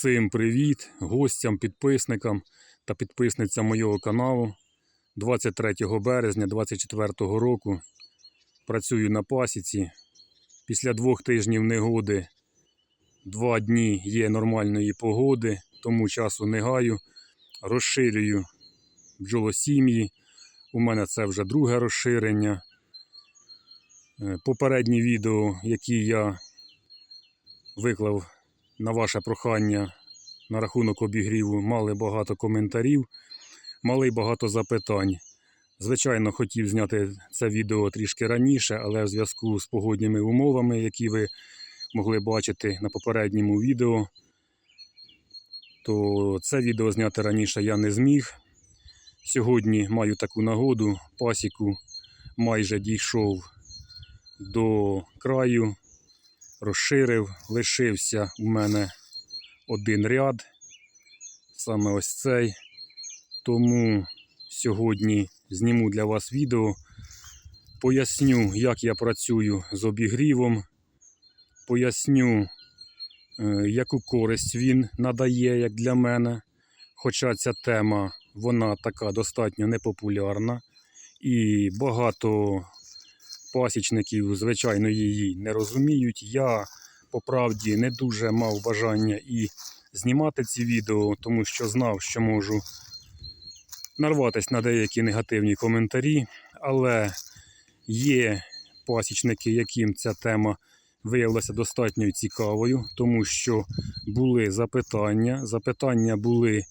Всім привіт гостям, підписникам та підписницям моєго каналу. 23 березня 2024 року працюю на пасіці. Після двох тижнів негоди два дні є нормальної погоди, тому часу не гаю. Розширюю бджолосім'ї. У мене це вже друге розширення. Е, Попередні відео, які я виклав на ваше прохання на рахунок обігріву мали багато коментарів, мали й багато запитань. Звичайно, хотів зняти це відео трішки раніше, але в зв'язку з погодніми умовами, які ви могли бачити на попередньому відео, то це відео зняти раніше я не зміг. Сьогодні маю таку нагоду, пасіку майже дійшов до краю розширив, лишився у мене один ряд, саме ось цей. Тому сьогодні зніму для вас відео, поясню, як я працюю з обігрівом, поясню, е, яку користь він надає, як для мене. Хоча ця тема вона така достатньо непопулярна і багато пасічників, звичайно, її не розуміють. Я по правді не дуже мав бажання і знімати ці відео, тому що знав, що можу нарватися на деякі негативні коментарі, але є пасічники, яким ця тема виявилася достатньо цікавою, тому що були запитання. Запитання були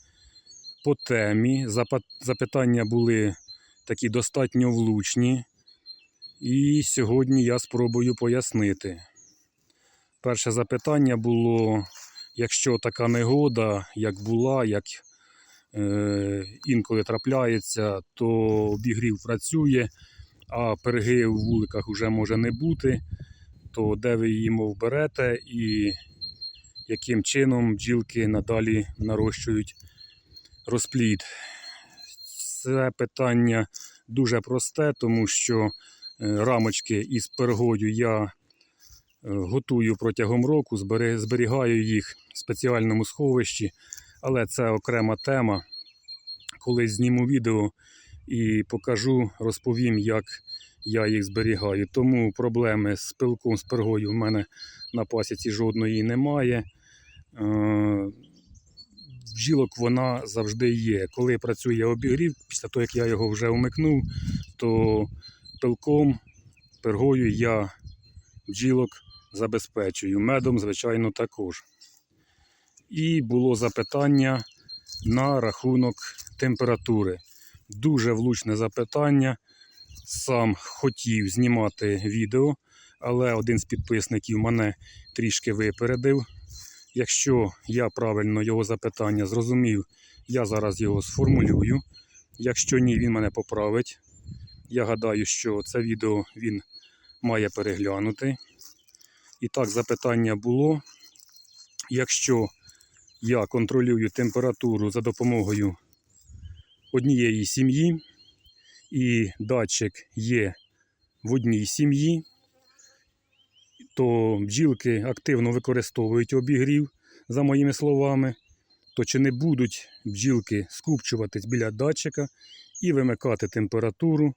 по темі, запитання були такі достатньо влучні. І сьогодні я спробую пояснити. Перше запитання було, якщо така негода, як була, як е, інколи трапляється, то обігрів працює, а перги в вуликах вже може не бути, то де ви її мов берете і яким чином бджілки надалі нарощують розплід. Це питання дуже просте, тому що рамочки із пергою я е, готую протягом року, зберігаю їх в спеціальному сховищі, але це окрема тема. Колись зніму відео і покажу, розповім, як я їх зберігаю. Тому проблеми з пилком, з пергою в мене на пасіці жодної немає. Е, Бджілок вона завжди є. Коли працює обігрів, після того як я його вже вмикнув, то пилком, пергою я бджілок забезпечую. Медом, звичайно, також. І було запитання на рахунок температури. Дуже влучне запитання. Сам хотів знімати відео, але один з підписників мене трішки випередив. Якщо я правильно його запитання зрозумів, я зараз його сформулюю. Якщо ні, він мене поправить. Я гадаю, що це відео він має переглянути. І так, запитання було. Якщо я контролюю температуру за допомогою однієї сім'ї, і датчик є в одній сім'ї, то бджілки активно використовують обігрів, за моїми словами, то чи не будуть бджілки скупчуватись біля датчика і вимикати температуру,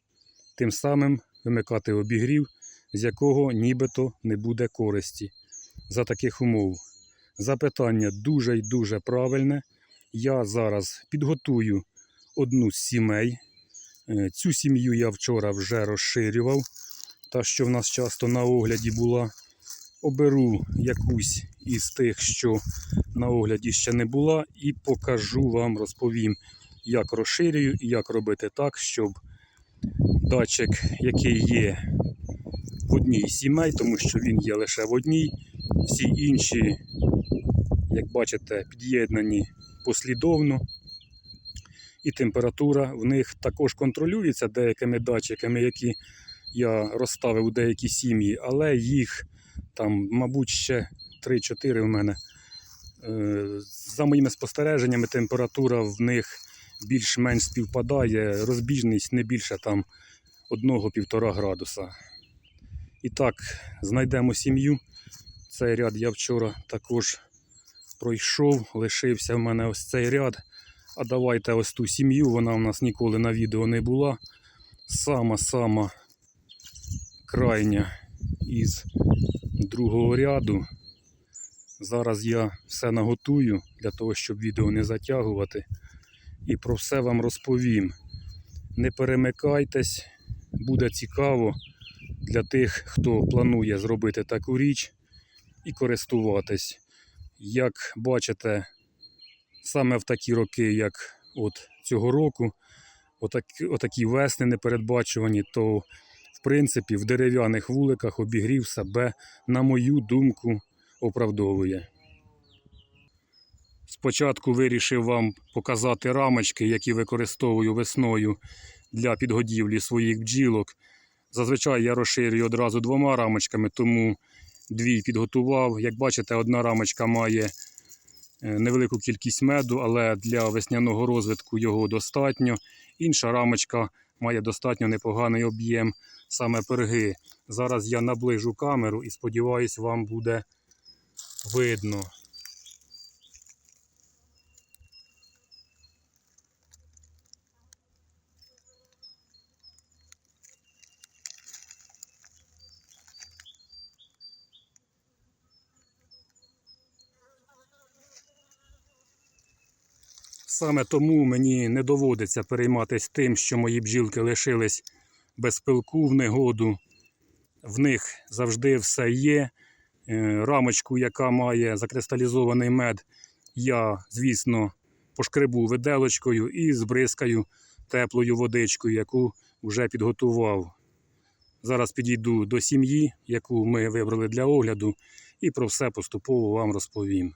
тим самим вимикати обігрів, з якого нібито не буде користі за таких умов. Запитання дуже й дуже правильне. Я зараз підготую одну з сімей. Е, Цю сім'ю я вчора вже розширював, та що в нас часто на огляді була. Оберу якусь із тих, що на огляді ще не була, і покажу вам, розповім, як розширюю і як робити так, щоб датчик, який є в одній сімей, тому що він є лише в одній. Всі інші, як бачите, під'єднані послідовно. І температура в них також контролюється деякими датчиками, які я розставив у деякі сім'ї, але їх там, мабуть, ще 3-4 в мене. Е, За моїми спостереженнями, температура в них більш-менш співпадає, розбіжність не більше там 1-1,5 градуса. І так, знайдемо сім'ю. Цей ряд я вчора також пройшов, лишився в мене ось цей ряд. А давайте ось ту сім'ю, вона у нас ніколи на відео не була. Сама-сама крайня із другого ряду. Зараз я все наготую для того, щоб відео не затягувати. І про все вам розповім. Не перемикайтесь, буде цікаво для тих, хто планує зробити таку річ і користуватись. Як бачите, саме в такі роки, як от цього року, отак, отакі весни непередбачувані, то в принципі в дерев'яних вуликах обігрів себе, на мою думку, оправдовує. Спочатку вирішив вам показати рамочки, які використовую весною для підгодівлі своїх бджілок. Зазвичай я розширюю одразу двома рамочками, тому дві підготував. Як бачите, одна рамочка має е, невелику кількість меду, але для весняного розвитку його достатньо. Інша рамочка має достатньо непоганий об'єм саме перги. Зараз я наближу камеру і сподіваюсь, вам буде видно. Саме тому мені не доводиться перейматися тим, що мої бджілки лишились без пилку в негоду. В них завжди все є. Е, Рамочку, яка має закристалізований мед, я, звісно, пошкребу виделочкою і збризкаю теплою водичкою, яку вже підготував. Зараз підійду до сім'ї, яку ми вибрали для огляду, і про все поступово вам розповім.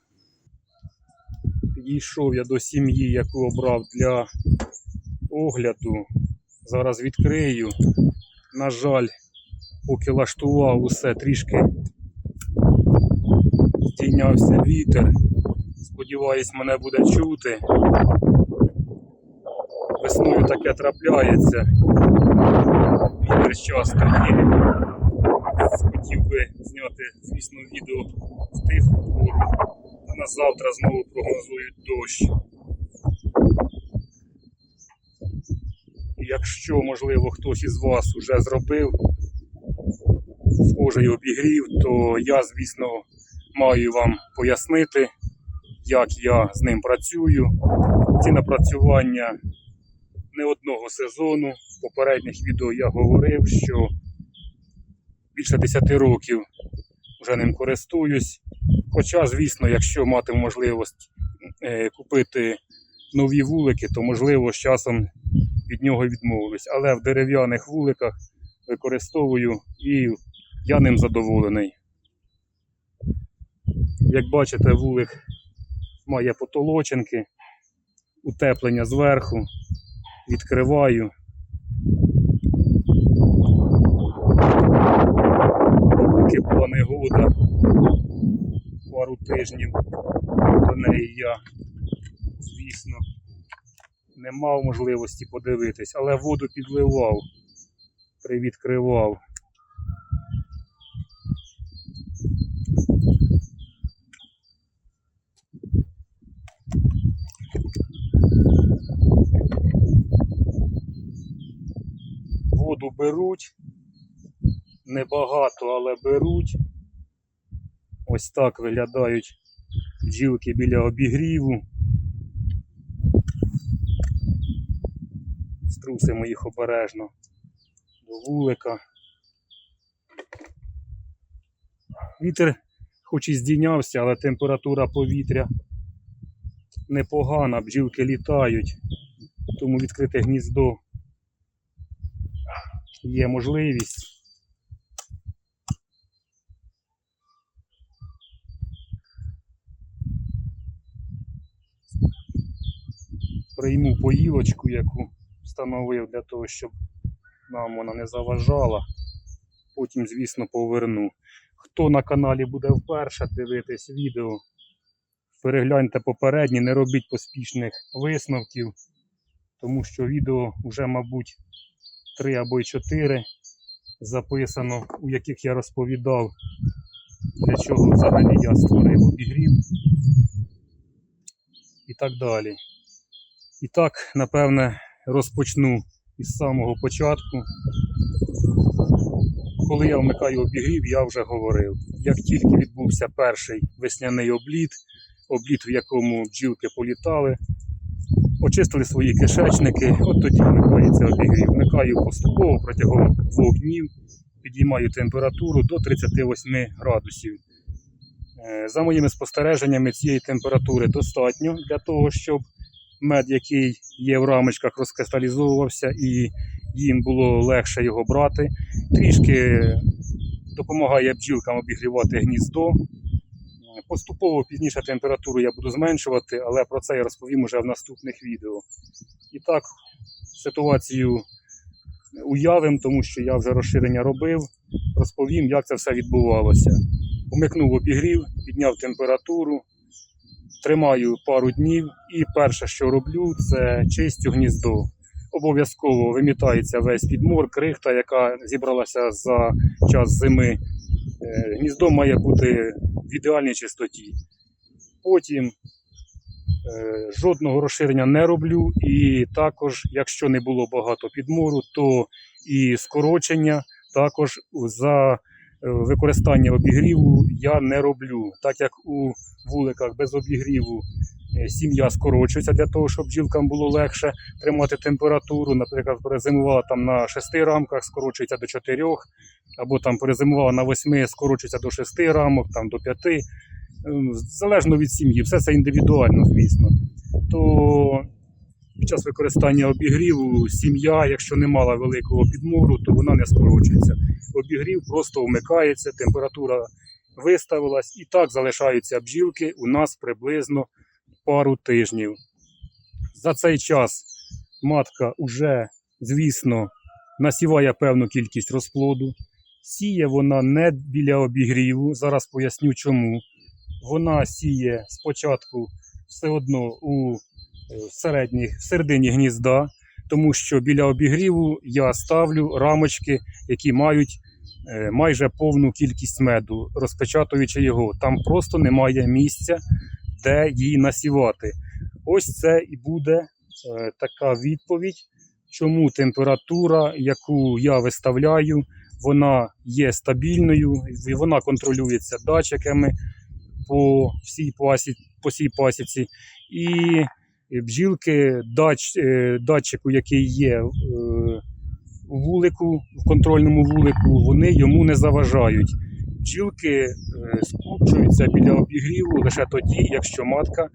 Підійшов я до сім'ї, яку обрав для огляду. Зараз відкрию. На жаль, поки лаштував усе трішки здійнявся вітер. Сподіваюсь, мене буде чути. Весною таке трапляється. Вітер часто є. Хотів би зняти, звісно, відео в тиху пору. А на завтра знову прогнозують дощ. Якщо, можливо, хтось із вас вже зробив схожий обігрів, то я, звісно, маю вам пояснити, як я з ним працюю. Ці напрацювання не одного сезону. В попередніх відео я говорив, що більше 10 років вже ним користуюсь. Хоча, звісно, якщо мати можливість е, купити нові вулики, то можливо з часом від нього відмовлюсь. Але в дерев'яних вуликах використовую і я ним задоволений. Як бачите, вулик має потолочинки, утеплення зверху, відкриваю. Негода, пару тижнів до неї я, звісно, не мав можливості подивитись, але воду підливав, привідкривав. Воду беруть. Небагато, але беруть. Ось так виглядають бджілки біля обігріву. Струсимо їх обережно до вулика. Вітер хоч і здійнявся, але температура повітря непогана, бджілки літають, тому відкрите гніздо є можливість. Поїлочку, яку встановив для того, щоб нам вона не заважала. Потім, звісно, поверну. Хто на каналі буде вперше дивитись відео, перегляньте попередні, не робіть поспішних висновків, тому що відео вже, мабуть, 3 або 4 записано, у яких я розповідав, для чого взагалі я створив обігрів. і так далі. І так, напевне, розпочну із самого початку. Коли я вмикаю обігрів, я вже говорив. Як тільки відбувся перший весняний обліт, обліт, в якому бджілки політали, очистили свої кишечники, от тоді вмикається обігрів. Вмикаю поступово протягом двох днів, підіймаю температуру до 38 градусів. Е, За моїми спостереженнями, цієї температури достатньо для того, щоб мед, який є в рамочках, розкристалізовувався і їм було легше його брати. Трішки допомагає бджілкам обігрівати гніздо. Поступово пізніше температуру я буду зменшувати, але про це я розповім уже в наступних відео. І так, ситуацію уявим, тому що я вже розширення робив, розповім, як це все відбувалося. Умикнув обігрів, підняв температуру, тримаю пару днів і перше, що роблю, це чистю гніздо. Обов'язково вимітається весь підмор, крихта, яка зібралася за час зими. Е, Гніздо має бути в ідеальній чистоті. Потім е, жодного розширення не роблю. І також, якщо не було багато підмору, то і скорочення також за використання обігріву я не роблю. Так як у вуликах без обігріву е, сім'я скорочується для того, щоб бджілкам було легше тримати температуру. Наприклад, перезимувала там на 6 рамках, скорочується до 4, або там перезимувала на 8, скорочується до 6 рамок, там до 5. Ем, Залежно від сім'ї, все це індивідуально, звісно. То під час використання обігріву сім'я, якщо не мала великого підмору, то вона не скорочується. Обігрів просто вмикається, температура виставилась, і так залишаються бджілки у нас приблизно пару тижнів. За цей час матка вже, звісно, насіває певну кількість розплоду. Сіє вона не біля обігріву. Зараз поясню чому. Вона сіє спочатку все одно у е, середній, в середині гнізда, тому що біля обігріву я ставлю рамочки, які мають е, майже повну кількість меду, розпечатуючи його. Там просто немає місця, де її насівати. Ось це і буде е, така відповідь, чому температура, яку я виставляю, вона є стабільною, вона контролюється датчиками по всій пасі, по всій пасіці. І бджілки, дач, е, датчику, який є е, у вулику, в контрольному вулику, вони йому не заважають. Бджілки е, скупчуються біля обігріву лише тоді, якщо матка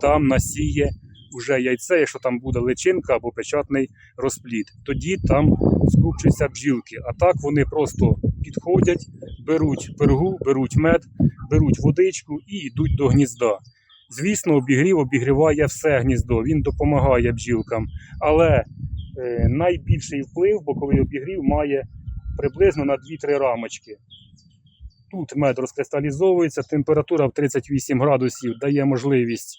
там насіє вже яйце, якщо там буде личинка або печатний розплід. Тоді там скупчуються бджілки. А так вони просто підходять, беруть пергу, беруть мед, беруть водичку і йдуть до гнізда. Звісно, обігрів обігріває все гніздо, він допомагає бджілкам. Але е, найбільший вплив боковий обігрів має приблизно на 2-3 рамочки. Тут мед розкристалізовується, температура в 38 градусів дає можливість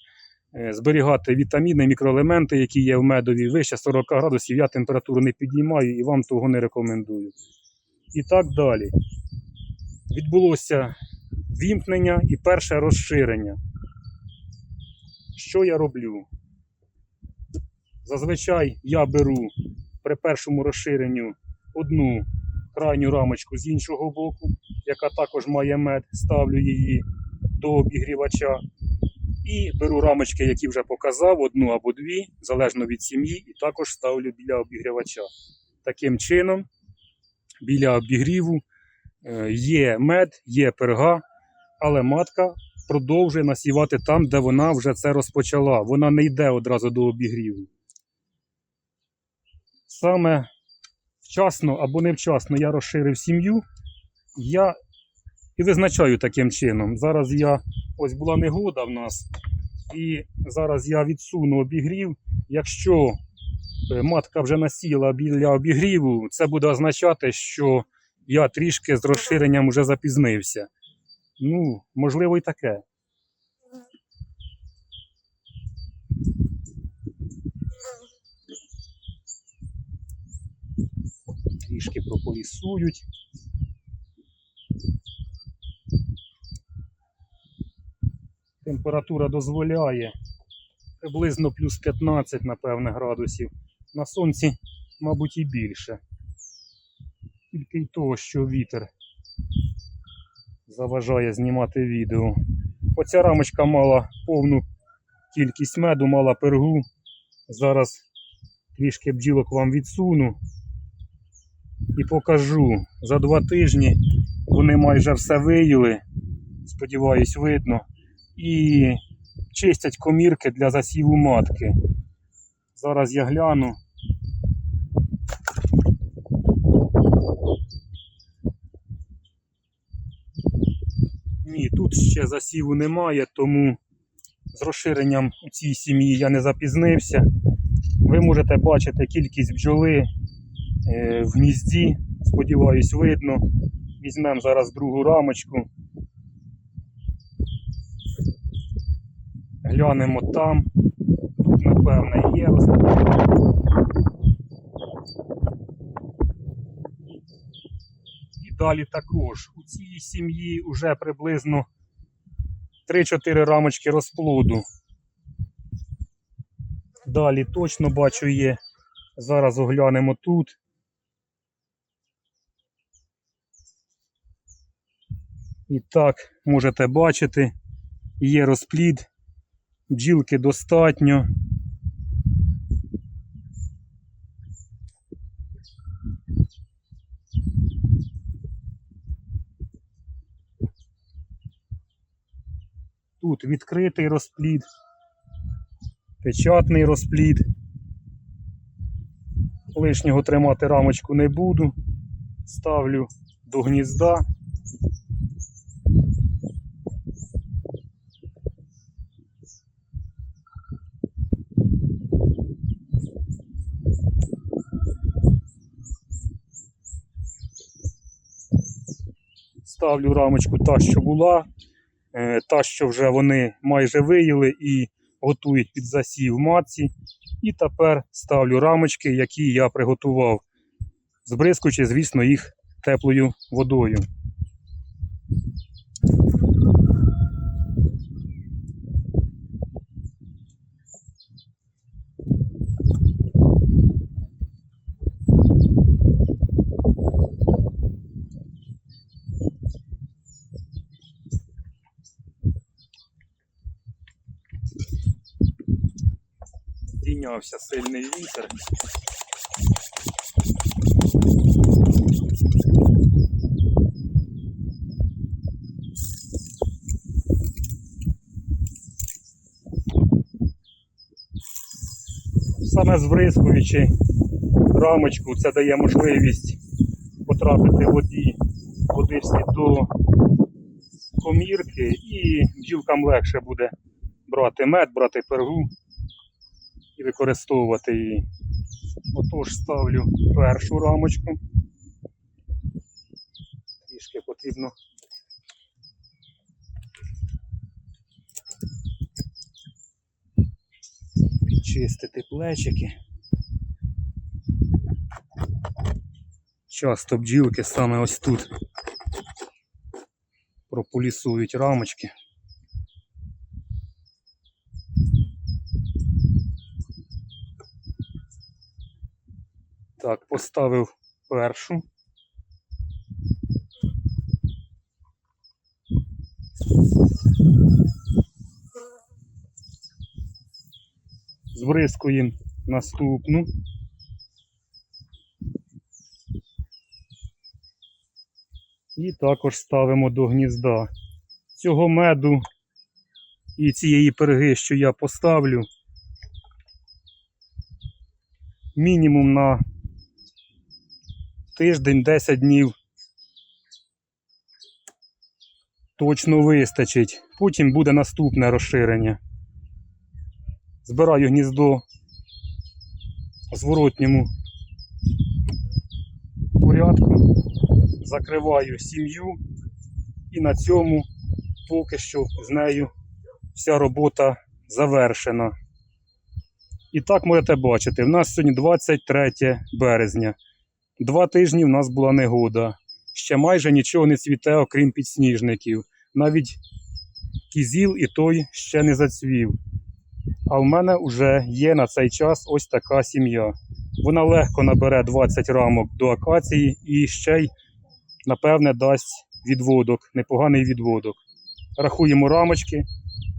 е, зберігати вітаміни, мікроелементи, які є в медові. Вище 40 градусів я температуру не підіймаю і вам того не рекомендую. І так далі. Відбулося вімкнення і перше розширення. Що я роблю? Зазвичай я беру при першому розширенню одну крайню рамочку з іншого боку, яка також має мед, ставлю її до обігрівача. І беру рамочки, які вже показав, одну або дві, залежно від сім'ї, і також ставлю біля обігрівача. Таким чином, біля обігріву е, є мед, є перга, але матка продовжує насівати там, де вона вже це розпочала. Вона не йде одразу до обігріву. Саме вчасно або невчасно я розширив сім'ю, я і визначаю таким чином. Зараз я ось була негода в нас, і зараз я відсуну обігрів. Якщо е, матка вже насіяла біля обігріву, це буде означати, що я трішки з розширенням вже запізнився. Ну, можливо, і таке. Трішки прополісують. Температура дозволяє приблизно плюс 15, напевне, градусів. На сонці, мабуть, і більше. Тільки й того, що вітер заважає знімати відео. Оця рамочка мала повну кількість меду, мала пергу. Зараз трішки бджілок вам відсуну і покажу. За два тижні вони майже все виїли. Сподіваюсь, видно. І чистять комірки для засіву матки. Зараз я гляну. Ні, тут ще засіву немає, тому з розширенням у цій сім'ї я не запізнився. Ви можете бачити кількість бджоли е, в гнізді. Сподіваюсь, видно. Візьмемо зараз другу рамочку. Глянемо там. Тут, напевне, є. І далі також. У цій сім'ї вже приблизно 3-4 рамочки розплоду. Далі точно бачу є. Зараз оглянемо тут. І так, можете бачити, є розплід, бджілки достатньо. Тут відкритий розплід, печатний розплід. Лишнього тримати рамочку не буду. Ставлю до гнізда. Ставлю рамочку та, що була, та, що вже вони майже виїли і готують під засів матці. І тепер ставлю рамочки, які я приготував, збризкуючи, звісно, їх теплою водою. Здійнявся сильний вітер. Саме збризкуючи рамочку, це дає можливість потрапити воді, води вслід до комірки і бджілкам легше буде брати мед, брати пергу і використовувати її. Отож ставлю першу рамочку. Трішки потрібно. Підчистити плечики. Часто бджілки саме ось тут прополісують рамочки. Так, поставив першу. Збризкуємо наступну. І також ставимо до гнізда. Цього меду і цієї перги, що я поставлю, мінімум на тиждень 10 днів точно вистачить. Потім буде наступне розширення. Збираю гніздо в зворотньому порядку, закриваю сім'ю і на цьому поки що з нею вся робота завершена. І так можете бачити, в нас сьогодні 23 березня. Два тижні в нас була негода. Ще майже нічого не цвіте, окрім підсніжників. Навіть кізіл і той ще не зацвів. А в мене вже є на цей час ось така сім'я. Вона легко набере 20 рамок до акації і ще й, напевне, дасть відводок, непоганий відводок. Рахуємо рамочки.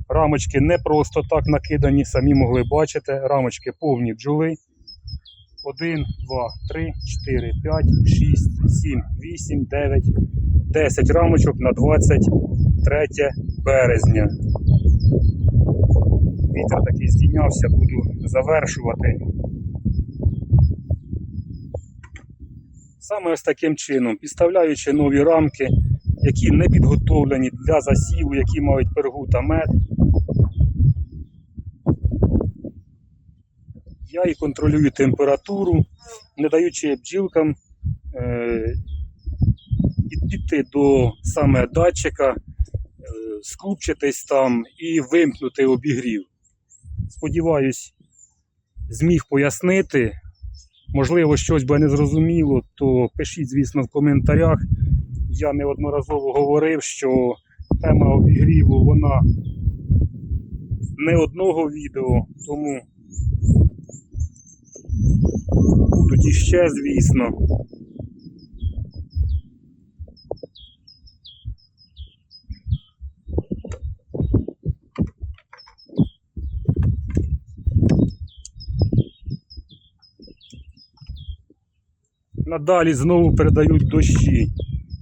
Рамочки не просто так накидані, самі могли бачити. Рамочки повні бджоли. 1, 2, 3, 4, 5, 6, 7, 8, 9, 10 рамочок на 23 березня. Вітер такий здійнявся, буду завершувати. Саме ось таким чином, підставляючи нові рамки, які не підготовлені для засіву, які мають пергу та мед. Я і контролюю температуру, не даючи бджілкам е, піти до саме датчика, е, скупчитись там і вимкнути обігрів. Сподіваюсь, зміг пояснити. Можливо, щось би не зрозуміло, то пишіть, звісно, в коментарях. Я неодноразово говорив, що тема обігріву вона не одного відео, тому будуть іще, звісно. Надалі знову передають дощі.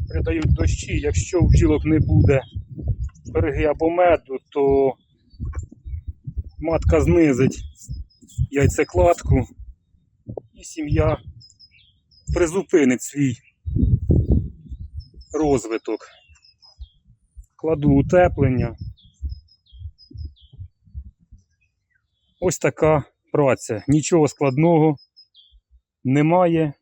Передають дощі. Якщо в бджілок не буде перги або меду, то матка знизить яйцекладку сім'я призупинить свій розвиток. Кладу утеплення. Ось така праця. Нічого складного немає.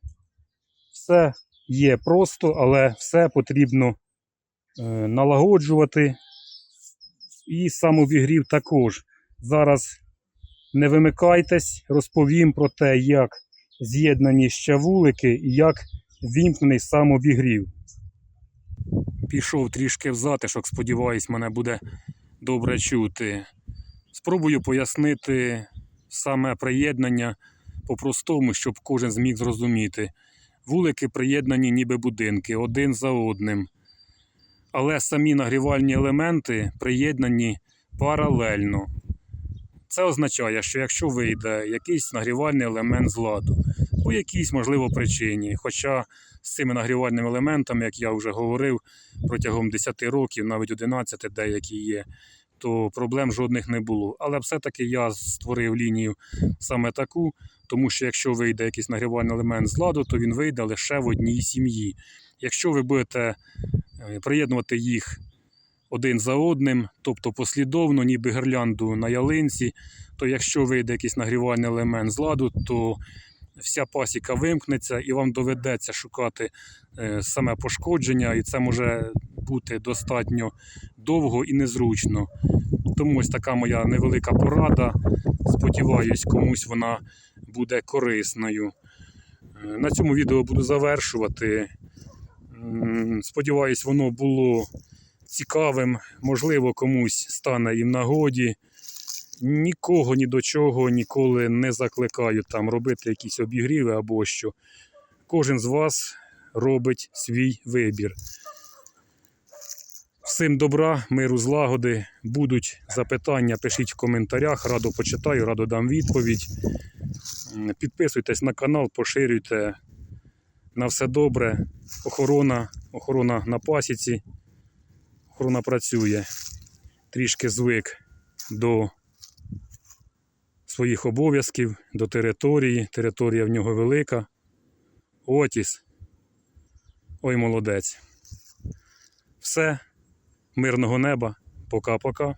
Все є просто, але все потрібно е, налагоджувати. І сам обігрів також. Зараз не вимикайтесь, розповім про те, як з'єднані ще вулики і як вімкнений сам обігрів. Пішов трішки в затишок, сподіваюсь, мене буде добре чути. Спробую пояснити саме приєднання по-простому, щоб кожен зміг зрозуміти. Вулики приєднані ніби будинки один за одним. Але самі нагрівальні елементи приєднані паралельно. Це означає, що якщо вийде якийсь нагрівальний елемент з ладу, по якійсь, можливо, причині, хоча з цими нагрівальними елементами, як я вже говорив, протягом 10 років, навіть 11 деякі є, то проблем жодних не було. Але все-таки я створив лінію саме таку, тому що якщо вийде якийсь нагрівальний елемент з ладу, то він вийде лише в одній сім'ї. Якщо ви будете е, приєднувати їх один за одним, тобто послідовно, ніби гірлянду на ялинці, то якщо вийде якийсь нагрівальний елемент з ладу, то вся пасіка вимкнеться і вам доведеться шукати е, саме пошкодження, і це може бути достатньо довго і незручно. Тому ось така моя невелика порада. Сподіваюсь, комусь вона буде корисною. Е, На цьому відео буду завершувати. Сподіваюсь, воно було цікавим, можливо, комусь стане і в нагоді. Нікого ні до чого ніколи не закликаю там робити якісь обігріви або що. Кожен з вас робить свій вибір. Всім добра, миру, злагоди. Будуть запитання, пишіть в коментарях, радо почитаю, радо дам відповідь. Підписуйтесь на канал, поширюйте. На все добре. Охорона, охорона на пасіці. Охорона працює. Трішки звик до своїх обов'язків, до території. Територія в нього велика. Отіс. Ой, молодець. Все. Мирного неба. Пока-пока.